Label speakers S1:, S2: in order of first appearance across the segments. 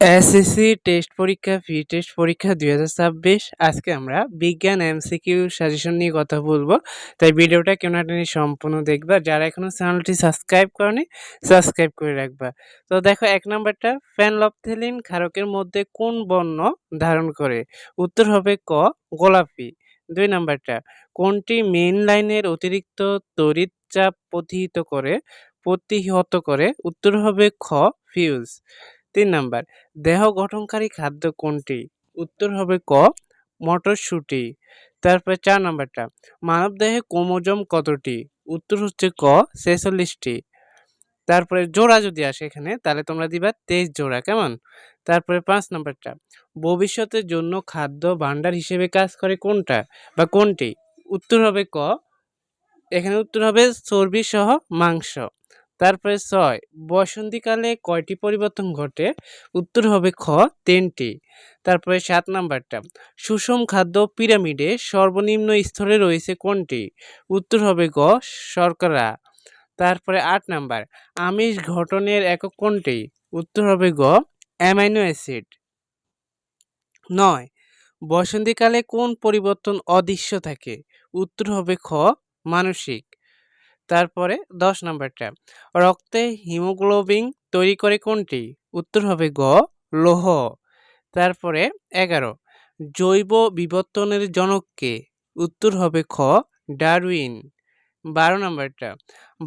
S1: SSC test পরীক্ষা ফি test পরীক্ষা দুই হাজার ছাব্বিশ। আজকে আমরা বিজ্ঞান এমসিকিউ সাজেশন নিয়ে কথা বলব। তাই ভিডিওটা কেন টেনে সম্পূর্ণ দেখবা। যারা এখনও চ্যানেলটি সাবস্ক্রাইব করেনি, সাবস্ক্রাইব করে রাখবা। তো দেখো, এক নম্বরটা ফ্যানলপথেলিন ক্ষারকের মধ্যে কোন বর্ণ ধারণ করে? উত্তর হবে ক, গোলাপি। দুই নাম্বারটা, কোনটি মেইন লাইনের অতিরিক্ত তড়িৎ চাপ প্রতিহিত করে, প্রতিহত করে? উত্তর হবে খ ফিউজ তিন নাম্বার, দেহ গঠনকারী খাদ্য কোনটি? উত্তর হবে ক, মটরশুঁটি। তারপরে চার নাম্বারটা মানবদেহে ক্রোমোজোম কতটি? উত্তর হচ্ছে ক, ছেচল্লিশটি। তারপরে জোড়া যদি আসে এখানে, তাহলে তোমরা দিবা তেইশ জোড়া, কেমন? তারপরে পাঁচ নাম্বারটা, ভবিষ্যতের জন্য খাদ্য ভাণ্ডার হিসেবে কাজ করে কোনটা বা কোনটি? উত্তর হবে ক, এখানে উত্তর হবে চর্বি সহ মাংস। তারপরে ছয়, বসন্তীকালে কয়টি পরিবর্তন ঘটে? উত্তর হবে খ, তিনটি। তারপরে সাত নাম্বারটা, সুষম খাদ্য পিরামিডে সর্বনিম্ন স্তরে রয়েছে কোনটি? উত্তর হবে গ, শর্করা। তারপরে আট নাম্বার, আমিষ ঘটনের একক কোনটি? উত্তর হবে গ, অ্যামাইনো অ্যাসিড। নয়, বসন্তীকালে কোন পরিবর্তন অদৃশ্য থাকে? উত্তর হবে খ, মানসিক। তারপরে দশ নম্বরটা, রক্তে হিমোগ্লোবিন তৈরি করে কোনটি? উত্তর হবে গ, লোহ। তারপরে এগারো, জৈব বিবর্তনের জনককে উত্তর হবে খ, ডারউইন। বারো নম্বরটা,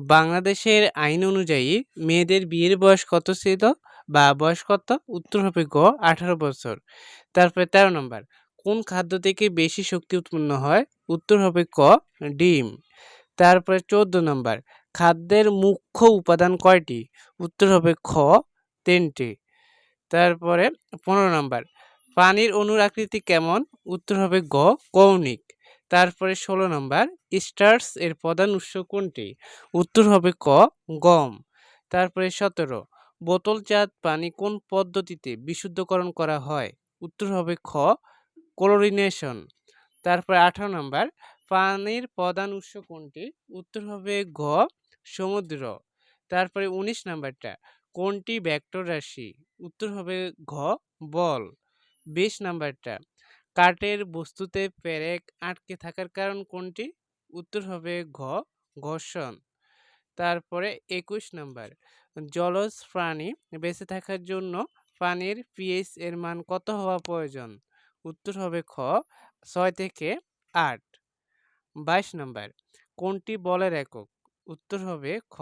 S1: বাংলাদেশের আইন অনুযায়ী মেয়েদের বিয়ের বয়স কত ছিল বা বয়স কত? উত্তর হবে গ, আঠারো বছর। তারপরে তেরো নম্বর, কোন খাদ্য থেকে বেশি শক্তি উৎপন্ন হয়? উত্তর হবে ক, ডিম। তারপরে চোদ্দ নম্বর, খাদ্যের মুখ্য উপাদান কয়টি? উত্তর হবে খ, তিনটি। তারপরে পনেরো নম্বর, পানির অণুর আকৃতি কেমন? উত্তর হবে গ, কৌণিক। তারপরে ষোলো নম্বর স্টার্স এর প্রধান উৎস কোনটি? উত্তর হবে ক, গম। তারপরে সতেরো, বোতলজাত পানি কোন পদ্ধতিতে বিশুদ্ধকরণ করা হয়? উত্তর হবে খ, ক্লোরিনেশন। তারপরে আঠারো নম্বর পানির প্রধান উৎস কোনটি? উত্তর হবে ঘ সমুদ্র। তারপরে উনিশ নাম্বারটা, কোনটি ভেক্টর রাশি? উত্তর হবে ঘ, বল। বিশ নাম্বারটা, কাঠের বস্তুতে পেরেক আটকে থাকার কারণ কোনটি? উত্তর হবে ঘ, ঘর্ষণ। তারপরে একুশ নাম্বার, জলজ প্রাণী বেঁচে থাকার জন্য পানির পিএইচ এর মান কত হওয়া প্রয়োজন? উত্তর হবে খ, ছয় থেকে আট। বাইশ নম্বর, কোনটি বলের একক? উত্তর হবে খ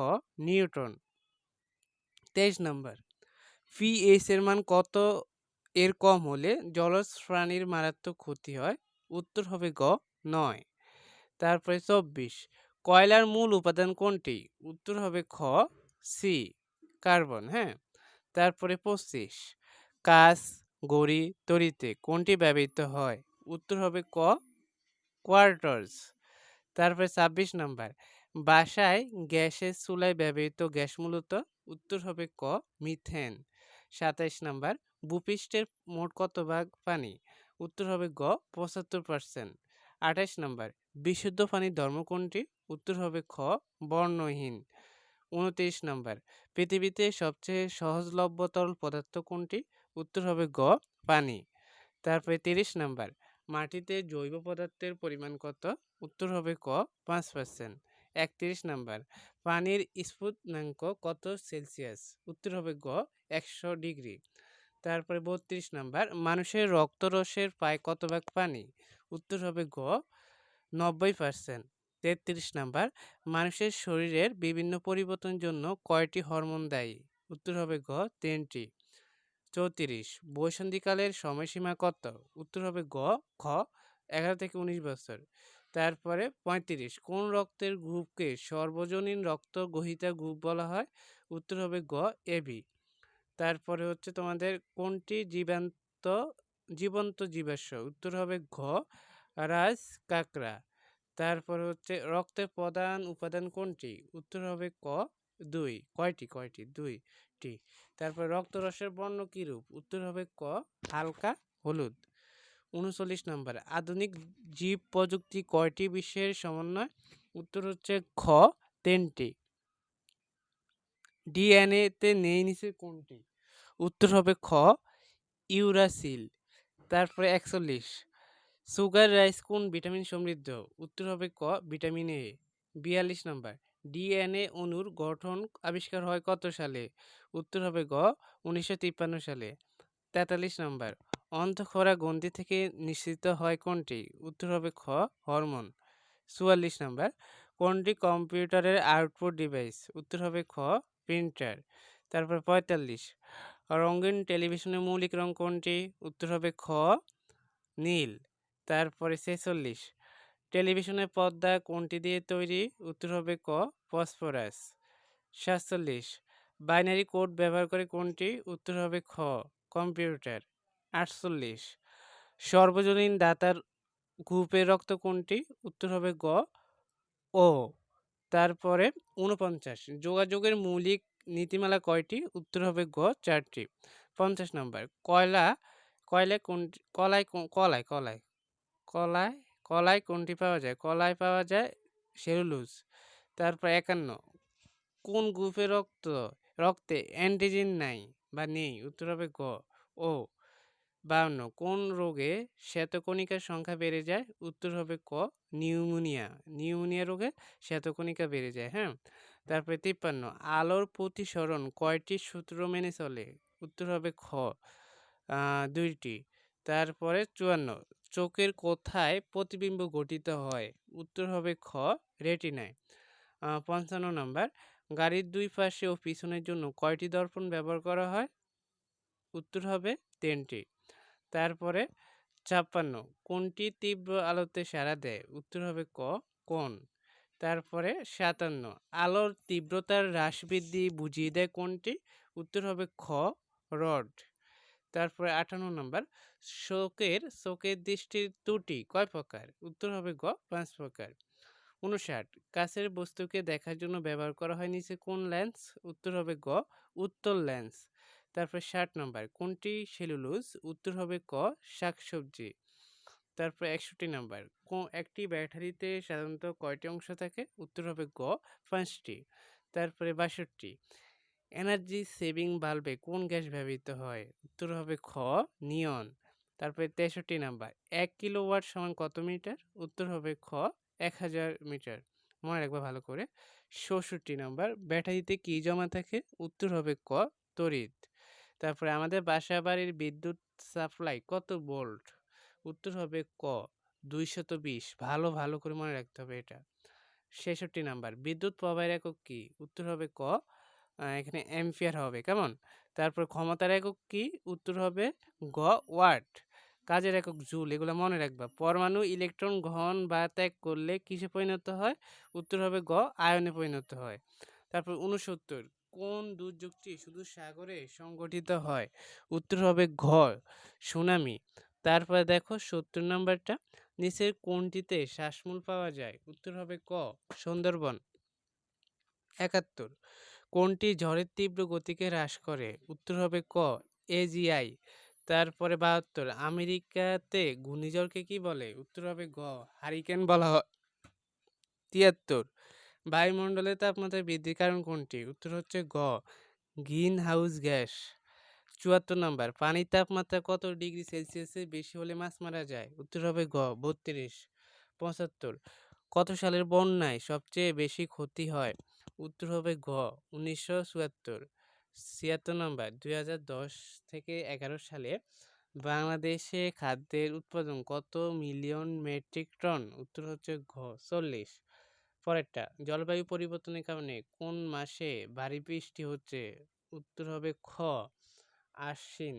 S1: নিউটন তেইশ নম্বর পিএইচ এর মান কত? এর কম হলে জলজ প্রাণীর মারাত্মক ক্ষতি হয়। উত্তর হবে গ, নয়। তারপরে চব্বিশ, কয়লার মূল উপাদান কোনটি? উত্তর হবে খ সি কার্বন হ্যাঁ? তারপরে পঁচিশ কাজ গড়ি তরিতে কোনটি ব্যবহৃত হয়? উত্তর হবে ক, কোয়ার্টার্স। তারপরে ছাব্বিশ নাম্বার। বাসায় গ্যাসের চুলায় ব্যবহৃত গ্যাস মূলত উত্তর হবে ক, মিথেন। সাতাইশ নাম্বার, ভূপৃষ্ঠের মোট কত ভাগ পানি? উত্তর হবে গ, পঁচাত্তর পার্সেন্ট আঠাইশ নাম্বার, বিশুদ্ধ পানির ধর্ম কোনটি? উত্তর হবে খ, বর্ণহীন। উনত্রিশ নাম্বার, পৃথিবীতে সবচেয়ে সহজলভ্য তরল পদার্থ কোনটি? উত্তর হবে গ, পানি। তারপরে তিরিশ নাম্বার মাটিতে জৈব পদার্থের পরিমাণ কত? উত্তর হবে ক, পাঁচ পার্সেন্ট একত্রিশ নাম্বার, পানির স্ফুটনাঙ্ক কত সেলসিয়াস? উত্তর হবে গ, একশো ডিগ্রি। তারপরে বত্রিশ নাম্বার, মানুষের রক্তরসের প্রায় কত ভাগ পানি? উত্তর হবে গ, নব্বই পার্সেন্ট তেত্রিশ নাম্বার, মানুষের শরীরের বিভিন্ন পরিবর্তনের জন্য কয়টি হরমোন দায়ী? উত্তর হবে গ, তিনটি। চৌত্রিশ, বসন্তীকালের সময়সীমা কত? উত্তর হবে গ, খ, এগারো থেকে উনিশ বছর। তারপরে পঁয়ত্রিশ, কোন রক্তের গ্রুপকে সর্বজনীন রক্ত গহিতা গ্রুপ বলা হয়? উত্তর হবে গ এবি তারপরে হচ্ছে তোমাদের কোনটি জীবান্ত, জীবন্ত জীবাশ্ম? উত্তর হবে ঘ, রাজ কাকড়া। তারপরে হচ্ছে রক্তের প্রধান উপাদান কোনটি? উত্তর হবে ক দুই, কয়টি কয়টি? দুইটি। তারপর রক্তরসের বর্ণ কীরূপ উত্তর হবে ক, হালকা, হলুদ। উনচল্লিশ নম্বর, আধুনিক জীব প্রযুক্তি কয়টি বিশ্বের সমন্বয়? উত্তর হচ্ছে খ, তিনটি। ডিএনএতে নেই নিচে কোনটি? উত্তর হবে খ, ইউরাসিল। তারপরে একচল্লিশ, সুগার রাইস কোন ভিটামিন সমৃদ্ধ? উত্তর হবে ক, ভিটামিন এ। বিয়াল্লিশ নম্বর ডিএনএ অণুর গঠন আবিষ্কার হয় কত সালে? উত্তর হবে গ, উনিশশো তিপ্পান্ন সালে। তেতাল্লিশ নম্বর অন্তঃক্ষরা গ্রন্থি থেকে নিঃসৃত হয় কোনটি? উত্তর হবে খ, হরমোন। চুয়াল্লিশ নম্বর, কোনটি কম্পিউটারের আউটপুট ডিভাইস? উত্তর হবে খ, প্রিন্টার। তারপর পঁয়তাল্লিশ, রঙিন টেলিভিশনের মৌলিক রং কোনটি? উত্তর হবে খ, নীল। তারপরে ছেচল্লিশ টেলিভিশনের পর্দা কোনটি দিয়ে তৈরি? উত্তর হবে ক, ফসফরাস। সাতচল্লিশ, বাইনারি কোড ব্যবহার করে কোনটি? উত্তর হবে খ, কম্পিউটার। আটচল্লিশ, সর্বজনীন দাতার গ্রুপের রক্ত কোনটি? উত্তর হবে গ, ও। তারপরে উনপঞ্চাশ যোগাযোগের মৌলিক নীতিমালা কয়টি? উত্তর হবে গ, চারটি। পঞ্চাশ নম্বর, কয়লা কয়লায় কোন, কলায় কলায় কলায় কলায় কলায় কোনটি পাওয়া যায়? কলায় পাওয়া যায় সেলুলোজ, তারপর একান্ন। কোন গ্রুপের রক্ত, রক্তে অ্যান্টিজেন নাই বা নেই? উত্তর হবে গ। ও, বাউন্ন। কোন রোগে শ্বেতকণিকার সংখ্যা বেড়ে যায়? উত্তর হবে ক, নিউমোনিয়া। নিউমোনিয়া রোগে শ্বেতকণিকা বেড়ে যায় হ্যাঁ? তারপরে তিপ্পান্ন। আলোর প্রতিসরণ কয়টি সূত্র মেনে চলে? উত্তর হবে খ দুইটি। তারপরে চুয়ান্ন। চোখের কোথায় প্রতিবিম্ব গঠিত হয়? উত্তর হবে খ, রেটিনায়। পঞ্চান্ন নম্বর, গাড়ির দুই পাশে ও পিছনের জন্য কয়টি দর্পণ ব্যবহার করা হয়? উত্তর হবে তিনটি। তারপরে ছাপ্পান্ন, কোনটি তীব্র আলোতে সাড়া দেয়? উত্তর হবে ক কোন তারপরে সাতান্ন, আলোর তীব্রতার হ্রাস বৃদ্ধি বুঝিয়ে দেয় কোনটি? উত্তর হবে খ, রড। তারপরে আটান্ন নম্বর, শোকের শোকের দৃষ্টির ত্রুটি কয় প্রকার? উত্তর হবে গ, পাঁচ প্রকার। উনষাট, কাছের বস্তুকে দেখার জন্য ব্যবহার করা হয় নিচে কোন লেন্স উত্তর হবে গ, উত্তল লেন্স তারপরে ষাট নম্বর, কোনটি সেলুলোজ? উত্তর হবে ক, শাকসবজি। তারপরে একষট্টি নাম্বার একটি ব্যাটারিতে সাধারণত কয়টি অংশ থাকে? উত্তর হবে গ, পাঁচটি। তারপরে বাষট্টি এনার্জি সেভিং বাল্বে কোন গ্যাস ব্যবহৃত হয়? উত্তর হবে খ, নিয়ন। তারপরে তেষট্টি নাম্বার, এক কিলোওয়াট সমান কত মিটার? উত্তর হবে খ, এক হাজার মিটার। মনে রাখবে ভালো করে। ষষট্টি নাম্বার, ব্যাটারিতে কি জমা থাকে? উত্তর হবে ক, তড়িৎ। তারপরে আমাদের বাসা বাড়ির বিদ্যুৎ সাপ্লাই কত ভোল্ট? উত্তর হবে ক, দুইশত বিশ। ভালো ভালো করে মনে রাখতে হবে এটা। ছেষট্টি নাম্বার, বিদ্যুৎ প্রবাহের একক কি? উত্তর হবে ক এখানে অ্যাম্পিয়ার হবে, কেমন? তারপর ক্ষমতার একক কি? উত্তর হবে গ, ওয়াট। কাজের একক জুল, এগুলো মনে রাখবা। পরমাণু, ইলেকট্রন গ্রহণ বা ত্যাগ করলে কিসে পরিণত হয়? উত্তর হবে গ, আয়নে পরিণত হয়। তারপর উনসত্তর কোন দুর্যোগটি শুধু সাগরে সংগঠিত হয়? উত্তর হবে ঘ, সুনামি। তারপরে দেখো সত্তর নম্বরটা, নিচের কোনটিতে শ্বাসমূল পাওয়া যায়? উত্তর হবে ক, সুন্দরবন। একাত্তর কোনটি ঝড়ের তীব্র গতিকে হ্রাস করে? উত্তর হবে ক এজিআই তারপরে বাহাত্তর, আমেরিকাতে ঘূর্ণিঝড়কে কি বলে? উত্তর হবে গ, হারিকেন বলা হয়। তিয়াত্তর, বায়ুমণ্ডলের তাপমাত্রা বৃদ্ধির কারণ কোনটি? উত্তর হচ্ছে গ গ্রিন হাউস গ্যাস। চুয়াত্তর নম্বর, পানির তাপমাত্রা কত ডিগ্রি সেলসিয়াসের বেশি হলে মাছ মারা যায়? উত্তর হবে গ, বত্রিশ, পঁচাত্তর। কত সালের বন্যায় সবচেয়ে বেশি ক্ষতি হয়? উত্তর হবে গ উনিশশো চুয়াত্তর। ছিয়াত্তর নম্বর, দুই হাজার দশ থেকে এগারো সালে বাংলাদেশে খাদ্যের উৎপাদন কত মিলিয়ন মেট্রিক টন? উত্তর হচ্ছে ঘ, চল্লিশ। পরেরটা, জলবায়ু পরিবর্তনের কারণে কোন মাসে ভারী বৃষ্টি হচ্ছে? উত্তর হবে খ, আশ্বিন।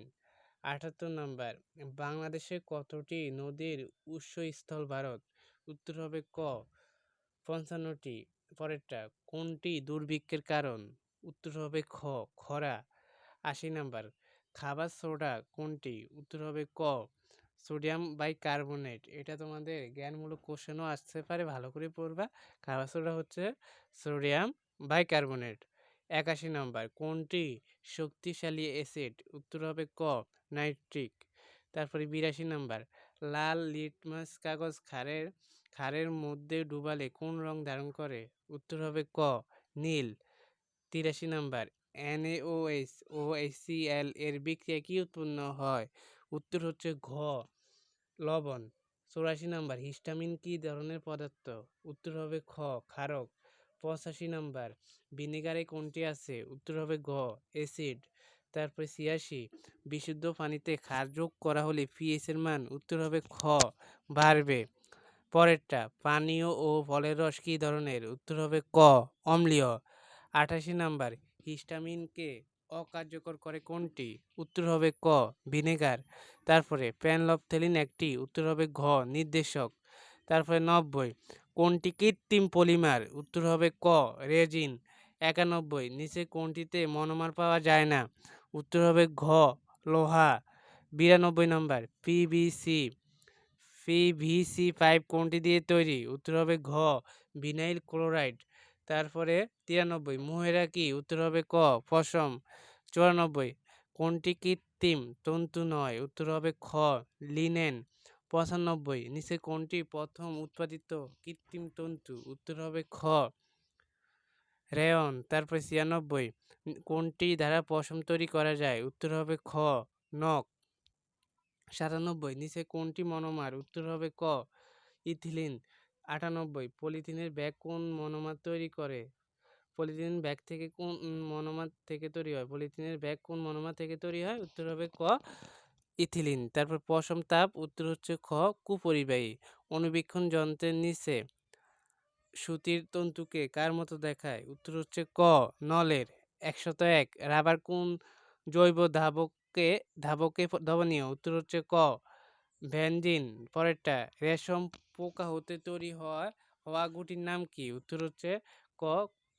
S1: আটাত্তর নম্বর, বাংলাদেশে কতটি নদীর উৎসস্থল ভারত? উত্তর হবে ক, পঞ্চান্নটি। পরেরটা, কোনটি দুর্ভিক্ষের কারণ? উত্তর হবে খ, খরা। আশি নাম্বার, খাবার সোডা কোনটি? উত্তর হবে ক, সোডিয়াম বাইকার্বনেট। এটা তোমাদের জ্ঞানমূলক কোশ্চেনও আসতে পারে, ভালো করে পড়বা। খাবার সোডা হচ্ছে সোডিয়াম বাইকার্বনেট। একাশি নম্বর, কোনটি শক্তিশালী অ্যাসিড? উত্তর হবে ক, নাইট্রিক। তারপরে বিরাশি নম্বর, লাল লিটমাস কাগজ খারের খারের মধ্যে ডুবালে কোন রং ধারণ করে? উত্তর হবে ক, নীল, তিরাশি নাম্বার ও HCl এর বিক্রিয়ায় কি উৎপন্ন হয়? উত্তর হচ্ছে ঘ, লবণ, চুরাশি নাম্বার, হিস্টামিন কি ধরনের পদার্থ? উত্তর হবে খ, ক্ষারক, পঁচাশি নাম্বার, ভিনেগারে কোনটি আছে? উত্তর হবে ঘ, অ্যাসিড, তারপরে ছিয়াশি, বিশুদ্ধ পানিতে ক্ষার যোগ করা হলে পিএইচ এর মান, উত্তর হবে খ, বাড়বে। পরেরটা, পানীয় ও ফলের রস কী ধরনের? উত্তর হবে ক, অম্লীয়। আঠাশি নাম্বার হিস্টামিনকে অকার্যকর করে কোনটি? উত্তর হবে ক, ভিনেগার। তারপরে প্যানলপথেলিন একটি, উত্তর হবে ঘ, নির্দেশক। তারপরে, নব্বই, কোনটি কৃত্রিম পলিমার? উত্তর হবে ক, রেজিন। একানব্বই, নিচে কোনটিতে মনোমার পাওয়া যায় না? উত্তর হবে ঘ, লোহা। বিরানব্বই নম্বর পিভিসি পিভিসি পাইপ কোনটি দিয়ে তৈরি? উত্তর হবে ঘ, ভিনাইল ক্লোরাইড। তারপরে তিরানব্বই, মুহেরা কি? উত্তর হবে ক, পশম। চুরানব্বই, কোনটি কৃত্রিম? তন্তু নয়। উত্তর হবে খ, লিনেন। পঁচানব্বই, নিচে কোনটি প্রথম উৎপাদিত কৃত্রিম তন্তু? উত্তর হবে খ রেয়ন তারপরে ছিয়ানব্বই, কোনটি দ্বারা পশম তৈরি করা যায়? উত্তর হবে খ, নখ। সাতানব্বই, নিচে কোনটি মনোমার? উত্তর হবে ক, ইথিলিন। আটানব্বই, পলিথিনের ব্যাগ কোন মনোমার তৈরি করে? পলিথিন ব্যাগ থেকে কোন মনোমার থেকে তৈরি হয়? পলিথিনের ব্যাগ কোন মনোমার থেকে তৈরি হয়? উত্তর হবে ক, ইথিলিন। তারপর পশম তাপ, উত্তর হচ্ছে খ, কুপরিবাহী। অনুবীক্ষণ যন্ত্রের নিচে সুতির তন্তুকে কার মতো দেখায়? উত্তর হচ্ছে ক, নলের। একশত এক, রাবার কোন জৈব ধাবককে ধাবকে ধবনীয়। উত্তর হচ্ছে ক ভ্যানজিন পরেরটা, রেশম পোকা হতে তৈরি হওয়া হওয়া গুটির নাম কি? উত্তর হচ্ছে ক,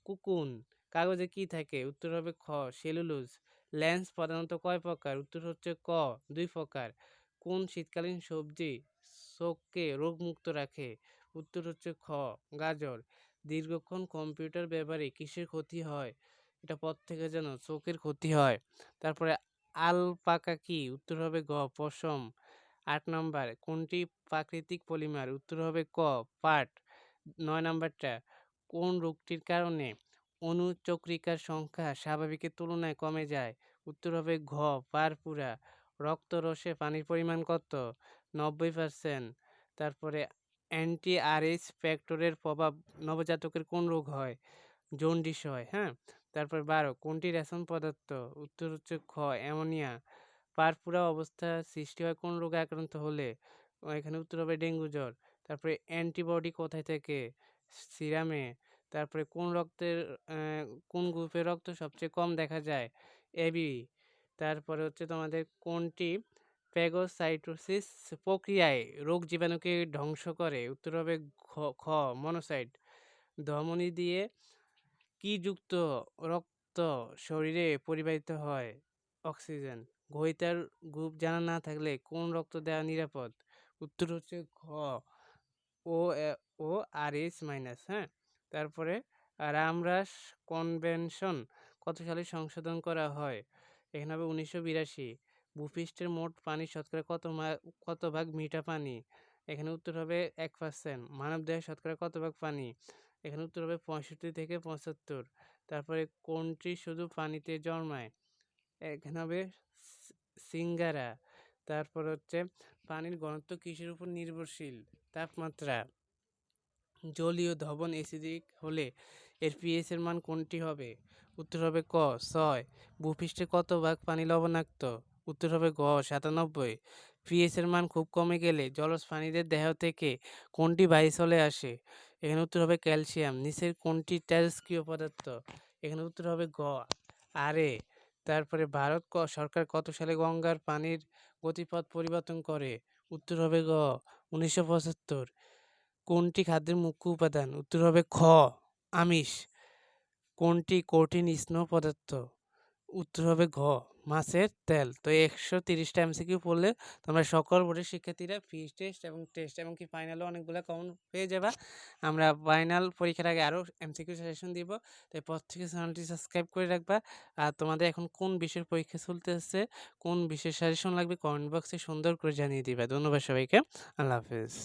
S1: কুকুন। কাগজে কি থাকে? উত্তর হবে খ, সেলুলোজ। লেন্স প্রধানত কয় প্রকার? উত্তর হচ্ছে ক, দুই প্রকার। কোন শীতকালীন সবজি চোখকে রোগমুক্ত রাখে? উত্তর হচ্ছে খ, গাজর। দীর্ঘক্ষণ কম্পিউটার ব্যবহারে কিসের ক্ষতি হয়? এটা পর থেকে যেন চোখের ক্ষতি হয়। তারপরে আলপাকা কি? উত্তর হবে গ, পশম। আট নাম্বার, কোনটি প্রাকৃতিক পলিমার? উত্তর হবে ক, পাট। নয় নাম্বারটা, কোন রোগটির কারণে অনুচক্রিকার সংখ্যা স্বাভাবিকের তুলনায় কমে যায়? উত্তর হবে ঘ, পারপুরা। রক্তরসে পানির পরিমাণ কত? নব্বই পার্সেন্ট। তারপরে অ্যান্টি আরএস ফ্যাক্টরের প্রভাব নবজাতকের কোন রোগ হয়? জন্ডিস হয় হ্যাঁ? তারপর বারো, কোনটি রেশন পদার্থ? উত্তর হচ্ছে খ, অ্যামোনিয়া। পারপুরা অবস্থা সৃষ্টি হয় কোন রোগে আক্রান্ত হলে? এখানে উত্তর হবে ডেঙ্গু জ্বর। তারপরে অ্যান্টিবডি কোথায় থেকে? সিরামে। তারপরে কোন রক্তের কোন গ্রুপের রক্ত সবচেয়ে কম দেখা যায়? এবি তারপরে হচ্ছে তোমাদের কোনটি? প্যাগোসাইটোসিস প্রক্রিয়ায় রোগ জীবাণুকে ধ্বংস করে। উত্তর হবে খ, মনোসাইট। ধমনী দিয়ে কি যুক্ত রক্ত শরীরে পরিবাহিত হয়? অক্সিজেন। ঘইতার গ্রুপ জানা না থাকলে কোন রক্ত দেওয়া নিরাপদ? উত্তর হচ্ছে ঘ। ও ও, আর এস মাইনাস হ্যাঁ? তারপরে রামরাস কনভেনশন কত সালে সংশোধন করা হয়? এখানে হবে উনিশশো বিরাশি। ভূপৃষ্ঠের মোট পানি শতকরা কত কত ভাগ মিঠা পানি? এখানে উত্তর হবে এক পার্সেন্ট মানবদেহে শতকরা কত ভাগ পানি? এখানে উত্তর হবে পঁয়ষট্টি থেকে পঁচাত্তর। তারপরে কোনটি শুধু পানিতে জন্মায়? এখানে হবে সিঙ্গারা। তারপর হচ্ছে পানির ঘনত্ব কিসের উপর নির্ভরশীল? তাপমাত্রা। জলীয় ধবন এসিডিক হলে এর পিএইচ এর মান কোনটি হবে? উত্তর হবে ক, ছয়। ভূপৃষ্ঠে কত ভাগ পানি লবণাক্ত? উত্তর হবে গ, সাতানব্বই। পিএইচ এর মান খুব কমে গেলে জলজ প্রাণীদের দেহ থেকে কোনটি বায়ু চলে আসে? এখানে উত্তর হবে ক্যালসিয়াম, নিচের কোনটি তেজস্ক্রিয় পদার্থ? এখানে উত্তর হবে গ, আরে তারপরে ভারত সরকার কত সালে গঙ্গার পানির গতিপথ পরিবর্তন করে? উত্তর হবে গ, উনিশশো পঁচাত্তর। কোনটি খাদ্যের মুখ্য উপাদান? উত্তর হবে খ, আমিষ। কোনটি কঠিন স্নেহ পদার্থ? উত্তর হবে ঘ, মাছের তেল। তো একশো তিরিশটা এমসিকিউ পড়লে তোমরা সকল বোর্ডের শিক্ষার্থীরা ফিজ টেস্ট এবং টেস্ট এবং কি ফাইনালও অনেকগুলো কমন পেয়ে যাবা। আমরা ফাইনাল পরীক্ষার আগে আরও এমসিকিউ সাজেশন দিব। তাই পর থেকে চ্যানেলটি সাবস্ক্রাইব করে রাখবা। আর তোমাদের এখন কোন বিষয়ের পরীক্ষা চলতে আসছে কোন বিষয়ের সাজেশন লাগবে কমেন্ট বক্সে সুন্দর করে জানিয়ে দিবা। ধন্যবাদ সবাইকে। আল্লাহ হাফেজ।